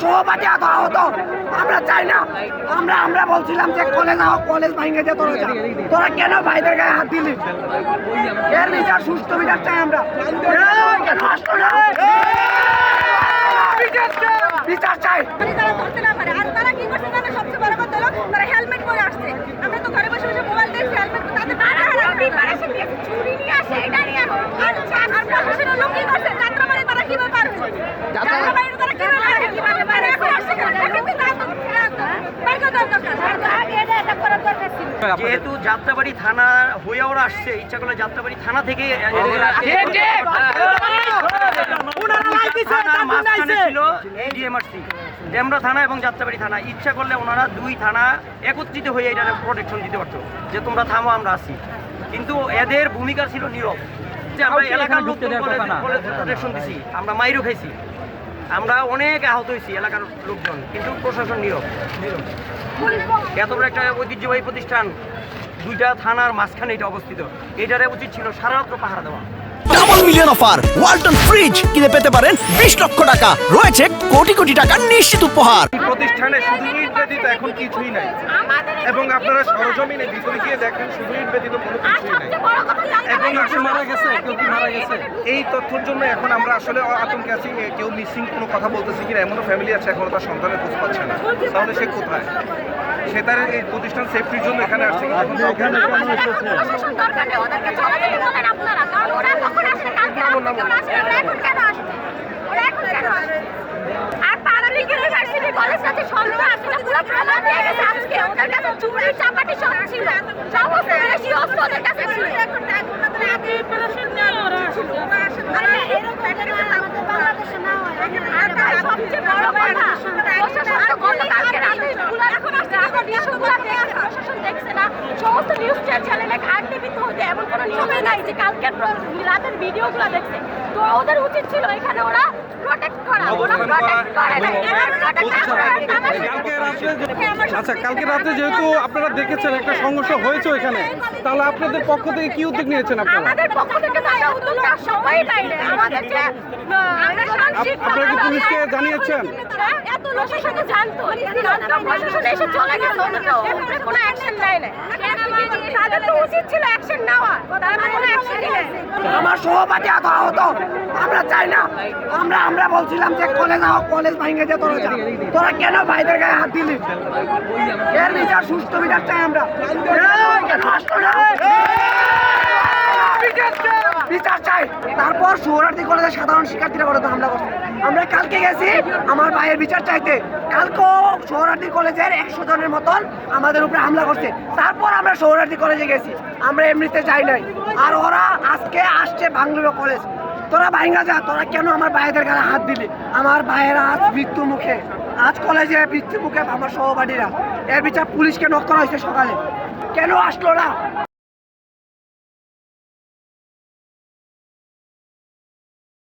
সহপাঠী এত আহত আমরা চাই না। আমরা আমরা বলছিলাম যে কলেজ আহ কলেজ ভাঙে যে তোরা যা। তোরা কেন ভাইদের গায়ে হাত দিলি? এর বিচার সুস্থ বিচার চাই আমরা? বিচার চাই। তারা কি করছে সবচেয়ে বড় কথা হলো, তারা হেলমেট পরে আসছে আমরা তো ঘরে বসে বসে মোবাইল দেখছি হেলমেট তাদের প্রিপারেশন নিয়ে চুরি নিয়ে আসে এটা নিয়ে আর আর প্রশাসনের লোক কি করছে যাত্রাবাড়ি তারা কীভাবে পার হয়েছে যাত্রাবাড়ি তারা কীভাবে পার হয়েছে কীভাবে পার এখন আসছে কেন কিন্তু তা তো বাইক দরকার আগে এটা এটা করার দরকার ছিল যেহেতু যাত্রাবাড়ি থানা হয়ে ওরা আসছে ইচ্ছা করলে যাত্রাবাড়ি থানা থেকে ছিল ডিএমআরসি ডেমরা থানা এবং যাত্রাবাড়ি থানা। ইচ্ছা করলে ওনারা দুই থানা একত্রিত হয়ে এটা প্রোটেকশন দিতে পারতো যে তোমরা থামো আমরা আসি। কিন্তু এদের ভূমিকা ছিল নীরব যে আমরা এলাকার লোক প্রোটেকশন দিছি আমরা মাইরও খাইছি। আমরা অনেক আহত হয়েছি, এলাকার লোকজন, কিন্তু প্রশাসন নীরব। এত বড় একটা ঐতিহ্যবাহী প্রতিষ্ঠান, দুইটা থানার মাঝখানে এটা অবস্থিত। এটার উচিত ছিল সারা রাত্র পাহারা দেওয়া। Double million offer Walton fridge কিনে পেতে পারেন বিশ লক্ষ টাকা। রয়েছে কোটি কোটি টাকার নিশ্চিত উপহার। প্রতিষ্ঠানে শুধু ইট ব্যতীত এখন কিছুই নাই। এবং আপনারা সরজমিনে ভিতরে গিয়ে দেখেন শুধু ইট ব্যতীত কোনো কিছুই নাই। এবং কেউ মারা গেছে কেউ কি মারা গেছে? এই তথ্যের জন্য এখন আমরা আসলে আতঙ্কে আছি কেউ মিসিং কোনো কথা বলতেছে কিনা এমনও ফ্যামিলি আছে এখনও তার সন্তানের খোঁজ পাচ্ছে না। তাহলে সে কোথায়? সে তার এই প্রতিষ্ঠান সেফটির জন্য এখানে আপনারা কারণ ওরা কখন কালকে কেন আসছে ওরা এখন কেন আসছে আর পারালিকের ইউনিভার্সিটি কলেজ আছে সন্ধ্যা আসছে না পুরো প্রমাণ দিয়ে গেছে আজকে ওদের কাছে চুরি চাপাটি সব ছিল। সমস্ত বেশি অস্ত্র ওদের কাছে ছিল। সবচেয়ে বড় কথা গতকালকে রাতে এখন আসছে এখন নিউজগুলো দেখছে প্রশাসন দেখছে না। সমস্ত নিউজ চ্যানেলে হতে এমন কোনো নিয়মই নাই যে কালকের রাতের ভিডিওগুলো দেখছে। তো ওদের উচিত ছিল এখানে ওরা প্রোটেক্ট করা ওরা প্রোটেক্ট করে না আচ্ছা কালকে রাতে যেহেতু আপনারা দেখেছেন একটা সংঘর্ষ হয়েছে এখানে তাহলে আপনাদের পক্ষ থেকে কি উদ্যোগ নিয়েছেন আপনারা? আমাদের পক্ষ থেকে সবাই আমাদের যে শিক্ষক আপনারা কি পুলিশকে জানিয়েছেন? হ্যাঁ, এত প্রশাসন জানতো প্রশাসন এসে চলে এরপরে কোনো অ্যাকশন নেয় না উচিত ছিল অ্যাকশন নেওয়া। নেয় আমার সহপাঠী এত আহত, আমরা চাই না। আমরা আমরা বলছিলাম যে কলেজ আহ কলেজ ভাঙে যে তোরা যা। তোরা কেন ভাইদের গায়ে হাত দিলি? এর বিচার সুস্থ বিচার চাই আমরা। না? তারপর কলেজের সাধারণ শিক্ষার্থীরা হামলা করছে। আমরা কালকে গেছি, আমার ভাইয়ের বিচার চাইতে। কলেজের একশো জনের মতন আমাদের উপরে হামলা করছে। তারপর আমরা কলেজে গেছি। আমরা এমনিতে যাই নাই। আর ওরা আজকে আসছে বাংলো কলেজ। তোরা ভাইঙ্গা যা, তোরা কেন আমার ভাইদের গায়ে হাত দিলি আমার ভাইয়েরা আজ মৃত্যু মুখে। আজ কলেজে মৃত্যু মুখে আমার সহপাঠীরা। এর বিচার পুলিশকে নক করা হয়েছে সকালে। কেন আসলো না?